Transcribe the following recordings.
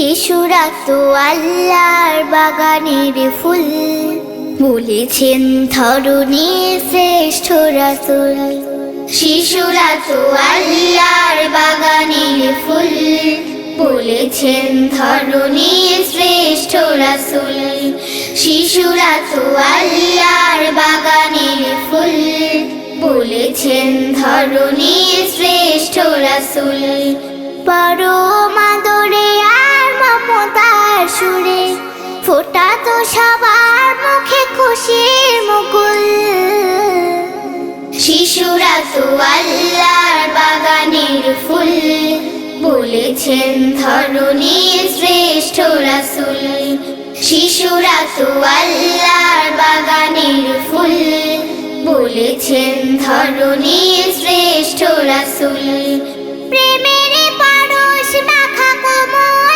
শিশুরা তো আল্লাহর বাগানের ফুল। বলেছেন ধরণী শ্রেষ্ঠ রাসুল। শিশুরা তো আল্লাহর বাগানের ফুল। বলেছেন ধরণী শ্রেষ্ঠ রাসুল। শিশুরা তো আল্লাহর বাগানের ফুল। বলেছেন ধরণী শ্রেষ্ঠ রাসুল। পরম সুরে, ফোটা তো সবার মুখে খুশির মুকুল। শিশুরা তো আল্লাহর বাগানের ফুল, বলেছেন ধরণী শ্রেষ্ঠ রাসুল। শিশুরা তো আল্লাহর বাগানের ফুল, বলেছেন ধরণী শ্রেষ্ঠ রাসুল। প্রেমের পরশ মাখা কোমল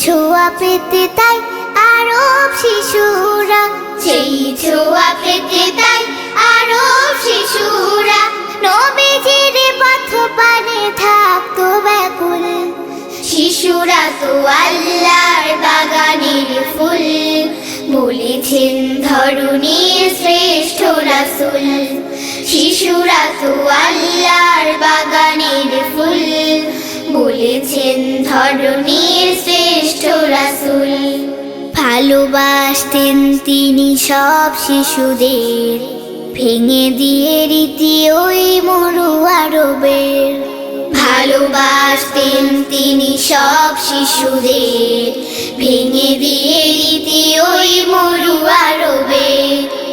ছোঁয়া পেতে তাই আরব শিশুরা। সেই ছোঁয়া পেতে তাই আরব শিশুরা। নবীজির পথ পানে থাকতো ব্যাকুল। শিশুরা তো আল্লাহর বাগানের ফুল। বলেছেন ধরণীর শ্রেষ্ঠ রাসুল। শিশুরা তো আল্লাহর বাগানের ফুল। বলেছেন শ্রেষ্ঠ ভালোবাসতেন তিনি সব শিশুদের। ভেঙে দিয়ে রীতি ওই মরু আরবের। ভালোবাসতেন তিনি সব শিশুদের। ভেঙে দিয়ে রীতি ওই মরু আরবের।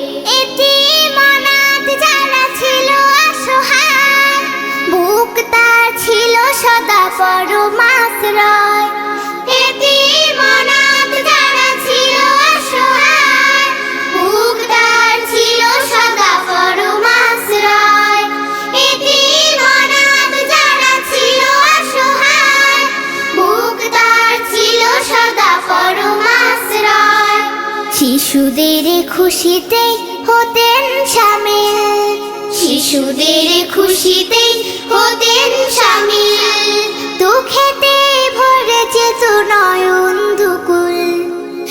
ছিল সদা পরমাশ্রয় শিশুদের খুশিতে হতেন সামিল। শিশুদের খুশিতে হতেন সামিল। দুঃখেতে ভরে যেত নয়ন দুকুল।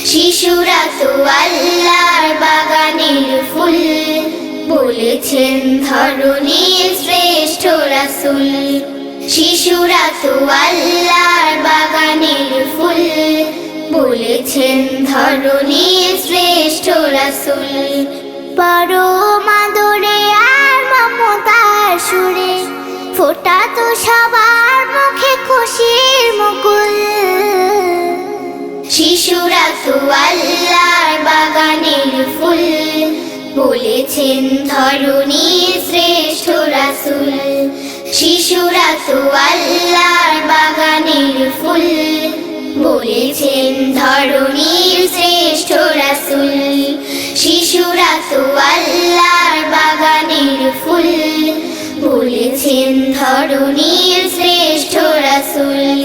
শিশুরা তো আল্লাহর বাগানের ফুল। বলেছেন ধরণীর শ্রেষ্ঠ রাসুল। শিশুরা তো আল্লাহর বাগানের ফুল। বলেছেন ধরণীর শ্রেষ্ঠ রাসুল। পরম আদরে আর মমতার সুরে, ফোটা তো সবার মুখে খুশির মুকুল। শিশুরা তো আল্লাহর বাগানের ফুল। বলেছেন ধরণীর শ্রেষ্ঠ রাসুল। শিশুরা তো আল্লাহর বাগানের ফুল। বলেছেন শিশুরা তো আল্লাহর বাগানের ফুল। বলেছেন ধরণীর শ্রেষ্ঠ রাসুল।